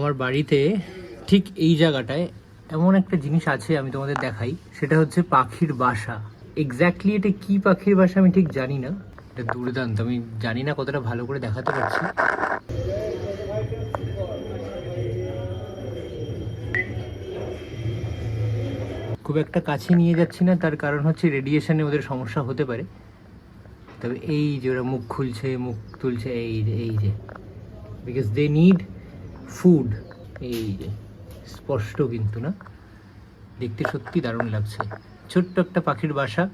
আমার বাড়িতে ঠিক এই জায়গাটায় এমন একটা জিনিস আছে আমি তোমাদের দেখাই। সেটা হচ্ছে পাখির বাসা। এক্স্যাক্টলি এটা কি পাখির বাসা আমি ঠিক জানি না। এটা দুর্দান্ত। আমি জানি না কতটা ভালো করে দেখাতে পারছি। খুব একটা কাছে নিয়ে যাচ্ছি না, তার কারণ হচ্ছে রেডিয়েশনে ওদের সমস্যা হতে পারে। তবে এই যে ওরা মুখ খুলছে, মুখ তুলছে, এই যে এই যে। বিকজ দে নিড ফুড এই যে, স্পষ্ট কিন্তু না? দেখতে সত্যি দারুণ লাগছে। ছোট্ট একটা পাখির বাসা।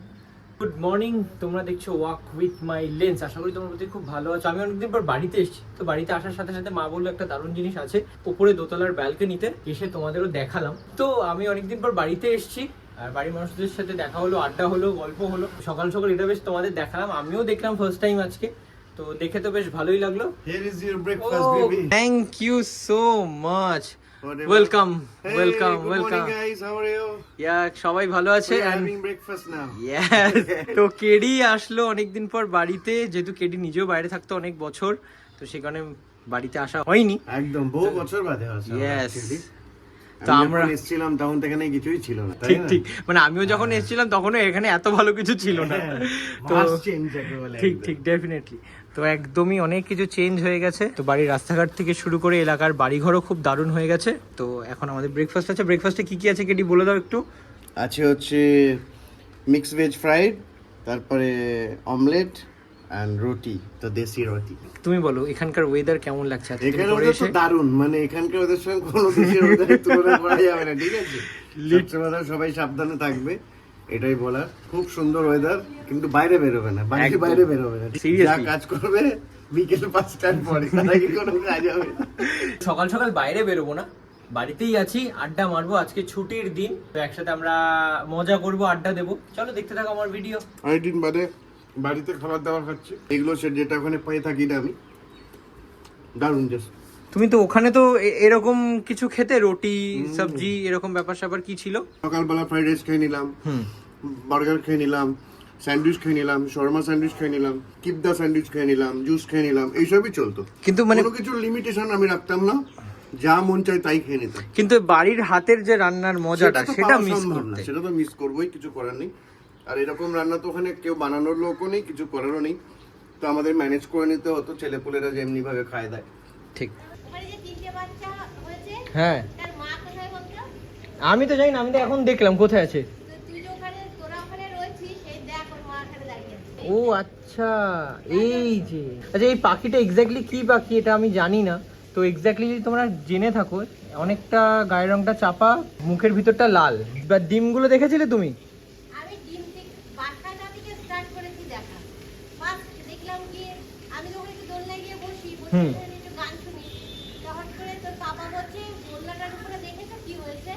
গুড মর্নিং তোমরা দেখছ ওয়াক উইথ মাই লেন্স আশা করি তোমার প্রতি খুব ভালো আছো। আমি অনেকদিন পর বাড়িতে এসেছি, তো বাড়িতে আসার সাথে সাথে মা বলল একটা দারুণ জিনিস আছে উপরে দোতলার ব্যালকনিতে এসে তোমাদেরও দেখালাম। তো আমি অনেকদিন পর বাড়িতে এসেছি, আর বাড়ির মানুষদের সাথে দেখা হলো, আড্ডা হলো, গল্প হলো। সকাল সকাল এটা বেশ তোমাদের দেখালাম, আমিও দেখলাম ফার্স্ট টাইম আজকে। তো দেখে তো বেশ ভালোই লাগল। Is your breakfast, Oh, baby. Thank you so much welcome welcome welcome yeah সবাই ভালো আছে? তো কেডি আসলো অনেকদিন পর বাড়িতে যেহেতু কেডি নিজেও বাইরে থাকতো অনেক বছর তো সে কারণে বাড়িতে আসা হয়নি। একদম বহু বছর বাদে আসা. তো আমি আমরা- এসেছিলাম তখন এখানে কিছুই ছিল না ঠিক ঠিক। মানে আমিও যখন এসেছিলাম তখনও এখানে এত ভালো কিছু ছিল না। হ্যাঁ, তো ঠিক ঠিক ডেফিনেটলি তো একদমই অনেক কিছু চেঞ্জ হয়ে গেছে। তো বাড়ির রাস্তাঘাট থেকে শুরু করে এলাকার বাড়িঘরও খুব দারুণ হয়ে গেছে। তো এখন আমাদের ব্রেকফাস্ট আছে। ব্রেকফাস্টে কি কি আছে কেটি বলে দাও একটু? আছে হচ্ছে মিক্স ভেজ ফ্রাইড তারপরে অমলেট এন্ড রুটি তো দেশি রুটি তুমি বলো এখানকার ওয়েদার কেমন লাগছে? আজকে এখানে পরে ওদের এসে? তো দারুণ মানে এখানকার ওদের সঙ্গে কোনো দেশের ওদের তুলনা করা যাবে না ঠিক আছে? সবাই সাবধানে থাকবে। এটাই বলার। খুব সুন্দর ওয়েদার কিন্তু বাইরে বেরোবে না। বাড়ির বাইরে বেরোবে না। যা কাজ করবে বিকেল পাঁচটার পরে কোনো কাজ হবে না। সকাল সকাল বাইরে বেরোবো না। বাড়িতেই আছি আড্ডা মারবো। আজকে ছুটির দিন তো একসাথে আমরা মজা করব আড্ডা দেবো। চলো দেখতে থাকো আমার ভিডিও অনেকদিন বাদে বাড়িতে খাবার দাবার খাচ্ছি। এগুলো সে যেটা ওখানে পেয়ে থাকি না আমি। দারুণ জাস্ট তুমি তো ওখানে তো এরকম কিছু খেতে? রুটি সবজি এরকম ব্যাপার স্যাপার কি ছিল? সকালবেলা ফ্রাইড রাইস খেয়ে নিলাম বার্গার খেয়ে নিলাম স্যান্ডউইচ খেয়ে নিলাম শর্মা স্যান্ডউইচ খেয়ে নিলাম কিপদা স্যান্ডউইচ খেয়ে নিলাম জুস খেয়ে নিলাম এইসবই চলতো। কিন্তু মানে কোনো কিছু লিমিটেশন আমি রাখতাম না যা মন চাই তাই খেয়ে নিতাম। কিন্তু বাড়ির হাতের যে রান্নার মজাটা সেটা মিস করতে। সেটা তো মিস করবোই কিছু করার নেই। আর এরকম রান্না তো ওখানে কেউ বানানোর লোকও নেই কিছু করারও নেই। তো আমাদের ম্যানেজ করে নিতে হতো ছেলেপুলেরা যেমনি ভাবে খায় দেয়। ঠিক ওখানে যে তিনটে বাচ্চা হয়েছে হ্যাঁ। আমি তো জানি না আমি তো এখন দেখলাম কোথায় আছে? ও আচ্ছা এই যে। আচ্ছা এই পাখিটা এক্স্যাক্টলি কি পাখি এটা আমি জানি না। তো এক্স্যাক্টলি যদি তোমরা জেনে থাকো অনেকটা গায়ের রংটা চাপা মুখের ভিতরটা লাল। বা ডিমগুলো দেখেছিলে তুমি? আমি ডিম থেকে বাসাটা থেকে স্টার্ট করেছি দেখা ফার্স্ট দেখলাম কি আমি যখন একটু দোলনায় গিয়ে বসি বসে হুম। যখন একটু গান শুনি তো হঠাৎ করে তোর বাবা বলছে দোলনাটার উপরে দেখেছ কি হয়েছে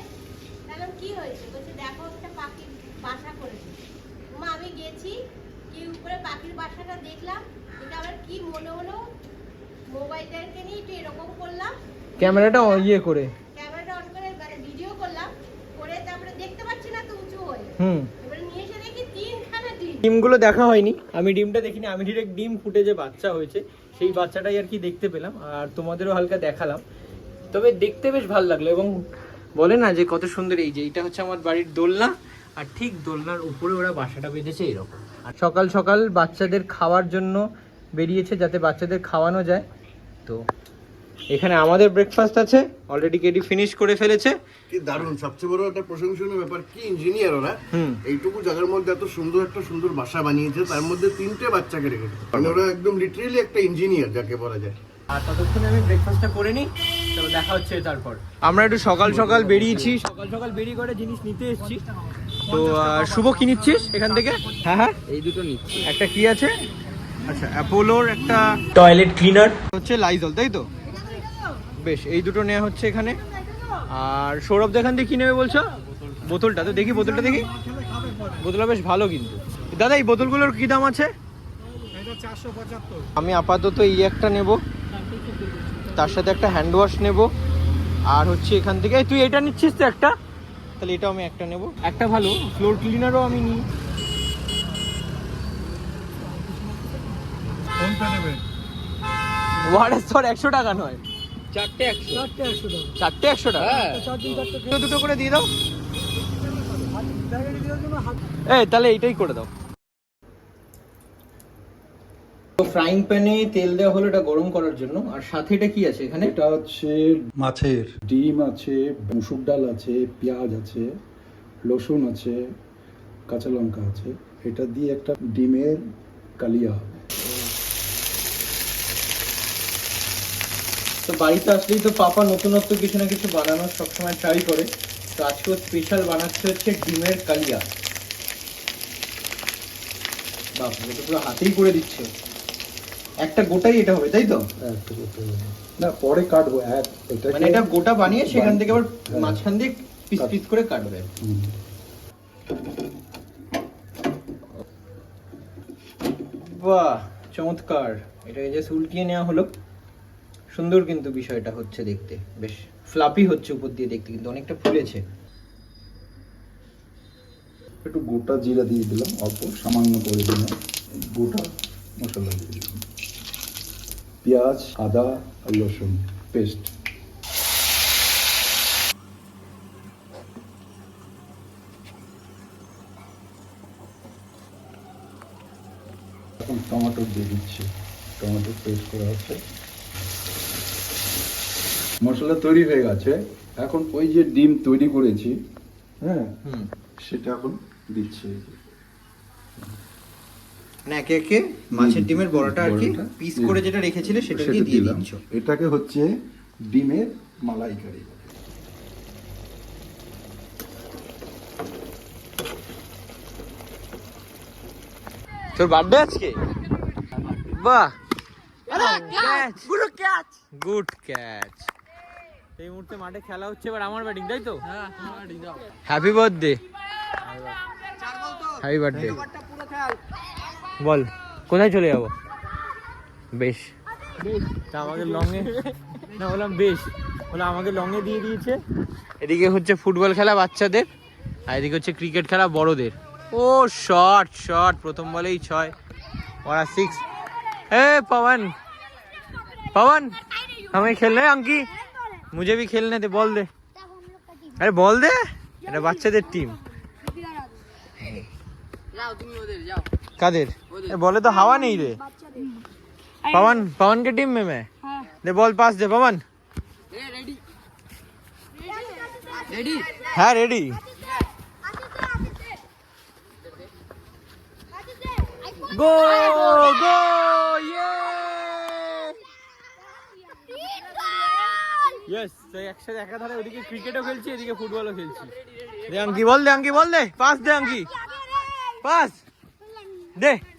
বললাম কি হয়েছে বলছে দেখো একটা পাখির বাসা করেছে মা আমি গেছি কি পাখির বাসাটা দেখলাম এটা আবার কি মনে হলো? মোবাইলটাকে নিয়ে একটু এরকম করলাম। ক্যামেরাটা ইয়ে করে। ক্যামেরাটা অন করে মানে ভিডিও করলাম। করে তারপরে দেখতে পাচ্ছি না তো উঁচু হয়ে। হুম। এবারে নিয়ে এসে দেখি তিনখানা ডিম। ডিমগুলো দেখা হয়নি। আমি ডিমটা দেখিনি আমি ডিরেক্ট ডিম ফুটে যে বাচ্চা হয়েছে। সেই বাচ্চাটাই আর কি দেখতে পেলাম আর তোমাদেরও হালকা দেখালাম। তবে দেখতে বেশ ভালো লাগল এবং বলে না যে কত সুন্দর এই যে এটা হচ্ছে আমার বাড়ির দোলনা আর ঠিক দোলনার উপরে ওরা বাসাটা বেঁধেছে এরকম। সকাল সকাল বাচ্চাদের খাওয়ার জন্য বেরিয়েছে যাতে বাচ্চাদের খাওয়ানো যায়। তো এখানে আমাদের ব্রেকফাস্ট আছে অলরেডি কেডি ফিনিশ করে ফেলেছে। কি দারুণ সবচেয়ে বড় একটা প্রশংসনীয় ব্যাপার কি ইঞ্জিনিয়ার ওরা। হুম। এইটুকু জায়গার মধ্যে এত সুন্দর একটা সুন্দর বাসা বানিয়েছে তার মধ্যে তিনটে বাচ্চাকে রেখেছে মানে ওরা একদম লিটারেলি একটা ইঞ্জিনিয়ার যাকে বলা যায়। আর ততক্ষণে আমি ব্রেকফাস্টটা করে নিই চলো দেখা হচ্ছে তারপর। আমরা একটু সকাল সকাল বেরিয়েছি। সকাল সকাল বেরিয়ে করে জিনিস নিতে এসেছি। তো শুভ কি নিচ্ছিস এখান থেকে? হ্যাঁ হ্যাঁ। এই দুটো নিচ্ছি। একটা কি আছে? আচ্ছা অ্যাপোলোর একটা টয়লেট ক্লিনার হচ্ছে লাইজল তাই তো? বেশ এই দুটো নেওয়া হচ্ছে এখানে। আর সৌরভ এখান থেকে কি নেবে বলছো? বোতলটা তো দেখি বোতলটা দেখি। বোতলটা বেশ ভালো কিন্তু। দাদা এই বোতলগুলোর কি দাম আছে? আমি আপাতত এই একটা নেব। তার সাথে একটা হ্যান্ড ওয়াশ নেব। আর হচ্ছে এখান থেকে তুই এটা নিচ্ছিস তো একটা? তাহলে এটাও আমি একটা নেব। একটা ভালো। ফ্লোর ক্লিনারও আমি নিই। একশো টাকা নয়। চারটে একশো। চারটে একশো টাকা। চারটে একশো টাকা? হ্যাঁ। দুটো দুটো করে দিয়ে দাও। এই তাহলে এইটাই করে দাও। তো ফ্রাইং প্যানে তেল দেওয়া হলো এটা গরম করার জন্য। আর সাথে এটা কি আছে এখানে? এটা হচ্ছে মাছের। ডিম আছে মুসুর ডাল আছে পেঁয়াজ আছে রসুন আছে কাঁচা লঙ্কা আছে। এটা দিয়ে একটা ডিমের কালিয়া হবে। তো বাড়িতে আসলেই তো পাপা নতুনত্ব কিছু না কিছু বানানোর সবসময় ট্রাই করে। তো আজকেও স্পেশাল বানাচ্ছে হচ্ছে ডিমের কালিয়া। বাপ পুরো হাতেই করে দিচ্ছে। একটা গোটাই এটা হবে তাই তো। না পরে কাটবো এটা মানে এটা গোটা বানিয়ে সেখান থেকে আবার। মাঝখান দিয়ে পিস পিস করে কাটবে। বাহ চমৎকার। এটাকে যে উল্টিয়ে নেওয়া হলো। সুন্দর কিন্তু বিষয়টা হচ্ছে দেখতে। বেশ ফ্লাপি হচ্ছে উপর দিয়ে দেখতে কিন্তু অনেকটা ফুলেছে। একটু গোটা জিরা দিয়ে দিলাম অল্প সামান্য করে দিলাম গোটা মশলা দিয়ে দিলাম। পেঁয়াজ আদা আর রসুন পেস্ট এখন টমেটো দিয়ে দিচ্ছি। টমেটো পেস্ট করা আছে মশলা তৈরি হয়ে গেছে। এখন ওই যে ডিম তৈরি করেছি হ্যাঁ হুম। সেটা এখন দিচ্ছি। মানে একে একে মাছের ডিমের বড়াটা আর কি পিস করে যেটা রেখেছিলে সেটা দিয়ে দিয়ে দিচ্ছ। এটাকে হচ্ছে ডিমের মালাইকারি। তোর বার্থডে আজকে? বাহ। ক্যাচ গুড ক্যাচ এই মুহূর্তে মাঠে খেলা হচ্ছে এবার আমার ব্যাটিং তাই তো? হ্যাপি বার্থডে হ্যাপি বার্থডে বল কোথায় চলে যাবো বেশ তা আমাকে লংয়ে না বললাম বেশ বলে আমাকে লংয়ে দিয়ে দিয়েছে এদিকে হচ্ছে ফুটবল খেলা বাচ্চাদের আর এদিকে হচ্ছে ক্রিকেট খেলা বড়দের ও শট শট প্রথম বলেই ছয় ওরা সিক্স ए पवन पवन हमें खेलना है अंकी मुझे भी खेलने दे बॉल दे अरे बॉल दे এটা বাচ্চাদের টিম কাদের এ, বলে তো হাওয়া নেই রে पवन पवन के टीम में मैं दे बॉल पास दे पवन হ্যাঁ রেডি গো গো ইয়ে ইয়েস একসাথে একাধারে ওদিকে ক্রিকেটও খেলছি এদিকে ফুটবলও খেলছি দে আঙ্কি বল দে আঙ্কি বল দে পাস দে আঙ্কি পাস দে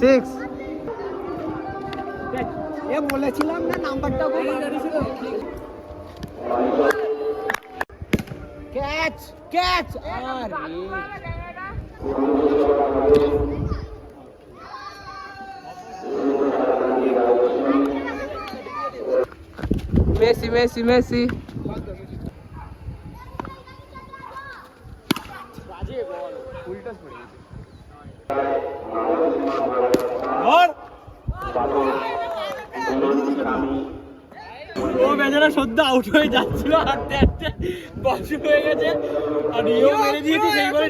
সিক্স এ বলেছিলাম না নাম্বারটা ক্যাচ ক্যাচ আরে Messi, Messi, Messi. ও বেচারা সদ্য আউট হয়ে যাচ্ছিল হাঁটতে হাঁটতে। বস হয়ে গেছে। আর ইও মেরে দিয়েছে সেই বলে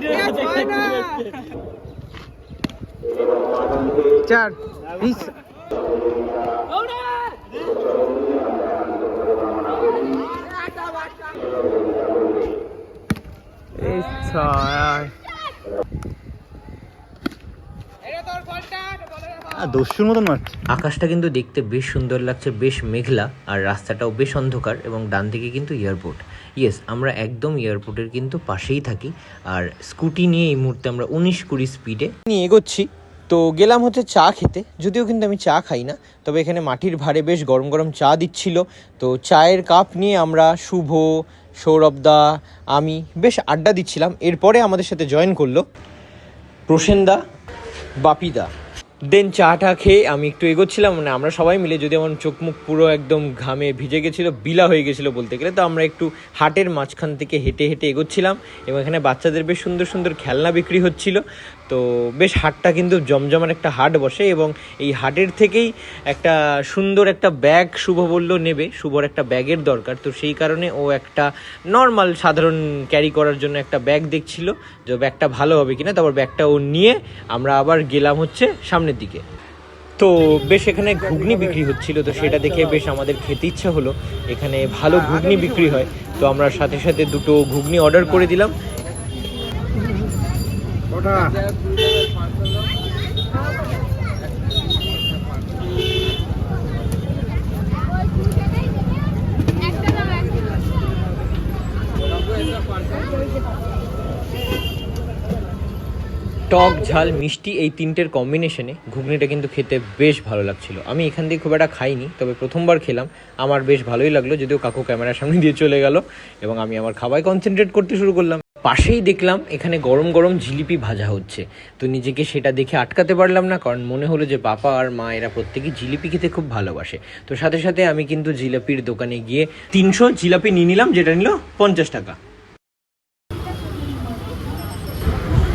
চার এই ছয় দস্যুর মতন মারছে। আকাশটা কিন্তু দেখতে বেশ সুন্দর লাগছে বেশ মেঘলা আর রাস্তাটাও বেশ অন্ধকার এবং ডান দিকে কিন্তু এয়ারপোর্ট। ইয়েস আমরা একদম এয়ারপোর্টের কিন্তু পাশেই থাকি আর স্কুটি নিয়ে এই মুহূর্তে আমরা উনিশ কুড়ি স্পিডে নিয়ে এগোচ্ছি। তো গেলাম হচ্ছে চা খেতে যদিও কিন্তু আমি চা খাই না তবে এখানে মাটির ভারে বেশ গরম গরম চা দিচ্ছিল। তো চায়ের কাপ নিয়ে আমরা শুভ সৌরভদা আমি বেশ আড্ডা দিচ্ছিলাম। এরপরে আমাদের সাথে জয়েন করল প্রসেনদা বাপিদা দেন চা টা খেয়ে আমি একটু এগোচ্ছিলাম মানে আমরা সবাই মিলে যদি আমার চোখ মুখ পুরো একদম ঘামে ভিজে গেছিল, বিলা হয়ে গেছিল বলতে গেলে, তো আমরা একটু হাটের মাঝখান থেকে হেঁটে হেঁটে এগোচ্ছিলাম এবং এখানে বাচ্চাদের বেশ সুন্দর সুন্দর খেলনা বিক্রি হচ্ছিল। তো বেশ হাটটা কিন্তু জমজমার একটা হাট বসে এবং এই হাটের থেকেই একটা সুন্দর একটা ব্যাগ শুভ বলল নেবে, শুভর একটা ব্যাগের দরকার। তো সেই কারণে ও একটা নর্মাল সাধারণ ক্যারি করার জন্য একটা ব্যাগ দেখছিল যে ব্যাগটা ভালো হবে কিনা। তারপর ব্যাগটা ও নিয়ে আমরা আবার গেলাম হচ্ছে সামনের দিকে। তো বেশ এখানে ঘুগনি বিক্রি হচ্ছিল, তো সেটা দেখে বেশ আমাদের খেতে ইচ্ছা হলো। এখানে ভালো ঘুগনি বিক্রি হয়। তো আমরা সাথে সাথে দুটো ঘুগনি অর্ডার করে দিলাম। টক, ঝাল, মিষ্টি এই তিনটের কম্বিনেশনে ঘুগনিটা কিন্তু খেতে বেশ ভালো লাগছিল। আমি এখান দিয়ে খুব একটা খাইনি, তবে প্রথমবার খেলাম। আমার বেশ ভালোই লাগল, যদিও কাকু ক্যামেরার সামনে দিয়ে চলে গেল এবং আমি আমার খাবারে কনসেন্ট্রেট করতে শুরু করলাম। পাশেই দেখলাম এখানে গরম গরম জিলিপি ভাজা হচ্ছে। তো নিজেকে সেটা দেখে আটকাতে পারলাম না, কারণ মনে হলো যে বাবা আর মা এরা প্রত্যেকেই জিলিপি খেতে খুব ভালোবাসে। তো সাথে সাথে আমি কিন্তু জিলাপির দোকানে গিয়ে তিনশো জিলাপি নিয়ে নিলাম, যেটা নিল পঞ্চাশ টাকা।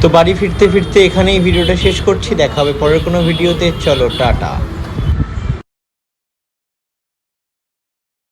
তো বাড়ি ফিরতে ফিরতে এখানেই ভিডিওটা শেষ করছি, দেখা হবে পরের কোনো ভিডিওতে। চলো, টাটা।